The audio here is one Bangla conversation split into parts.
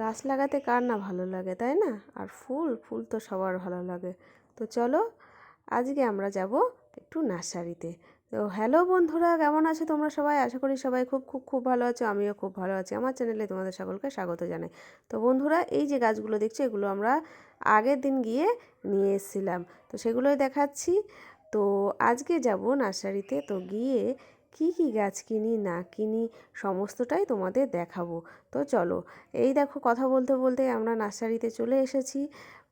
গাছ লাগাতে কার না ভালো লাগে, তাই না? আর ফুল ফুল তো সবার ভালো লাগে। তো চলো, আজকে আমরা যাব একটু নার্সারিতে। তো হ্যালো বন্ধুরা, কেমন আছো তোমরা সবাই? আশা করি সবাই খুব খুব খুব ভালো আছো, আমিও খুব ভালো আছি। আমার চ্যানেলে তোমাদের সকলকে স্বাগত জানাই। তো বন্ধুরা, এই যে গাছগুলো দেখছ, এগুলো আমরা আগের দিন গিয়ে নিয়ে এসেছিলাম। তো সেগুলোই দেখাচ্ছি। তো আজকে যাব নার্সারিতে। তো গিয়ে কি কি গাছ কিনি, না কিনি, সমস্তটাই তোমাদের দেখাবো। তো চলো, এই দেখো কথা বলতে বলতে আমরা নার্সারিতে চলে এসেছি।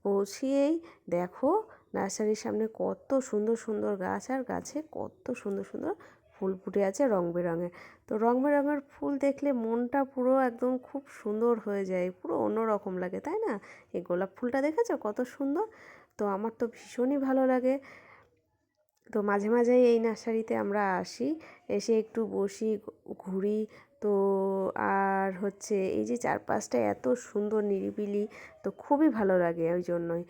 পৌঁছিয়েই দেখো নার্সারির সামনে কত সুন্দর সুন্দর গাছ আর গাছে কত সুন্দর সুন্দর ফুল ফুটে আছে রং বেরঙের তো রং বেরঙের ফুল দেখলে মনটা পুরো একদম খুব সুন্দর হয়ে যায়, পুরো অন্যরকম লাগে, তাই না? এই গোলাপ ফুলটা দেখেছ কত সুন্দর? তো আমার তো ভীষণই ভালো লাগে। তো মাঝে মাঝেই এই নার্সারিতে আমরা আসি। এসে একটু বসি ঘুরি। তো আর হচ্ছে এই যে চারপাশটা এত সুন্দর নিরিবিলি, তো খুবই ভালো লাগে ওই জন্যই।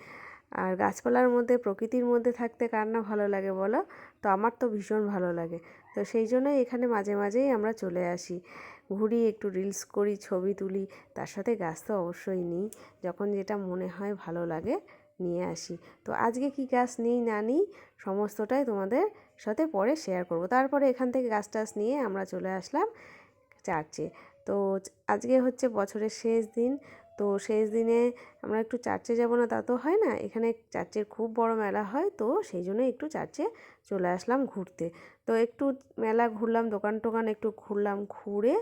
আর গাছপালার মধ্যে, প্রকৃতির মধ্যে থাকতে কার না ভালো লাগে বলো? তো আমার তো ভীষণ ভালো লাগে। তো সেই জন্যই এখানে মাঝে মাঝেই আমরা চলে আসি। ঘুরি, একটু রিলস করি, ছবি তুলি। তার সাথে গাছ তো অবশ্যই নিই। যখন যেটা মনে হয় ভালো লাগে নিয়ে আসি। তো আজকে কি গাছ নিই না নিই সমস্তটাই তোমাদের সাথে পরে শেয়ার করব। তারপরে এখান থেকে গাছ টাছ নিয়ে আমরা চলে আসলাম চার্চে তো আজকে হচ্ছে বছরের শেষ দিন। তো শেষ দিনে আমরা একটু চার্চে যাব না তা তো হয় না। এখানে চার্চের খুব বড় মেলা হয়। তো সেই জন্য একটু চার্চে চলে আসলাম ঘুরতে। তো একটু মেলা ঘুরলাম, দোকান টোকান একটু ঘুরলাম, ঘুরে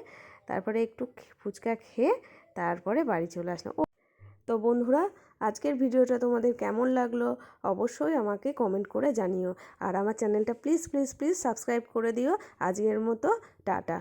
তারপরে একটু ফুচকা খেয়ে তারপরে বাড়ি চলে আসলাম। তো বন্ধুরা, আজকের ভিডিওটা তোমাদের কেমন লাগল অবশ্যই আমাকে কমেন্ট করে জানিও। আর আমার চ্যানেলটা প্লিজ প্লিজ প্লিজ সাবস্ক্রাইব করে দিও। আজকের মতো, টাটা।